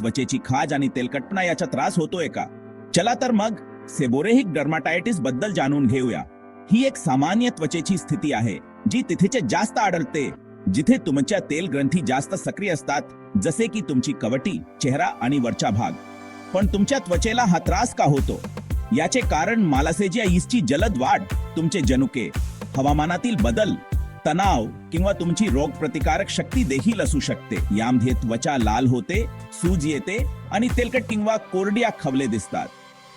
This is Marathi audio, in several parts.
त्वचेची खाज आणि तेलकटपणा याचा त्रास होतोय का? चला तर मग सेबोरेहिक डर्माटायटिसबद्दल जाणून घेऊया. ही एक सामान्य त्वचेची स्थिती आहे जी तिथेचे जास्त आढळते. जिथे तुमच्या तेल ग्रंथी जास्त सक्रिय असतात जसे की तुमची कवटी चेहरा आणि वरचा भाग. पण तुमच्या त्वचेला हा त्रास का होतो? याचे कारण मालासेजिया ईस्टची जलद वाढ तुमचे जनुके हवामानातील बदल तणाव किंवा तुमची रोगप्रतिकारक शक्ती देखील असू शकते. यामध्ये त्वचा लाल होते सूज येते आणि तेलकट किंवा कोरड्या खवले दिसतात.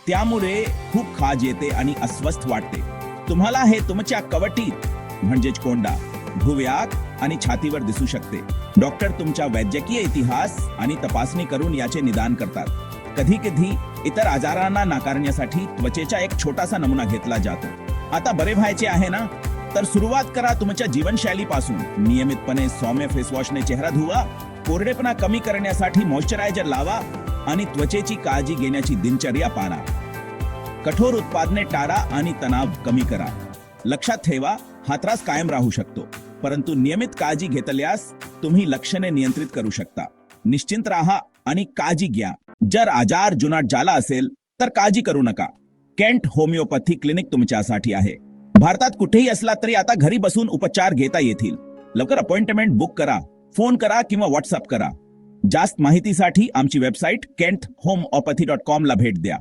त्यामुळे खूप खाज येते आणि अस्वस्थ वाटते. तुम्हाला हे तुमच्या कवटीत म्हणजेच कोंडा भुव्यात आणि छातीवर दिसू शकते. डॉक्टर तुमच्या वैद्यकीय इतिहास आणि तपासणी करून याचे निदान करतात. कधी कधी इतर आजारांना नाकारण्यासाठी त्वचेचा एक छोटासा नमुना घेतला जातो. आता बरे व्हायचे आहे ना? तर सुरुवात करा तुमच्या जीवनशैलीपासून. नियमितपणे सौम्य फेसवॉशने चेहरा धुवा कोरडेपणा कमी करण्यासाठी मॉइश्चरायझर लावा आणि त्वचेची काळजी घेण्याची दिनचर्या पाळा कठोर उत्पादने टाळा आणि तणाव कमी करा. लक्षात ठेवा हा त्रास कायम राहू शकतो. परंतु नियमित काळजी घेतल्यास तुम्ही लक्षणे नियंत्रित करू शकता. निश्चिंत राहा आणि काळजी घ्या. जर आजार जुनाट झाला असेल तर काळजी करू नका. केंट होमिओपॅथी क्लिनिक तुमच्यासाठी आहे. भारतात कुठेही असला तरी आता घरी बसून उपचार घेता येतील. लवकर अपॉइंटमेंट बुक करा फोन करा किंवा व्हॉट्सअप करा. जास्त माहितीसाठी आमची website Kent homoeopathy dot com ला भेट द्या.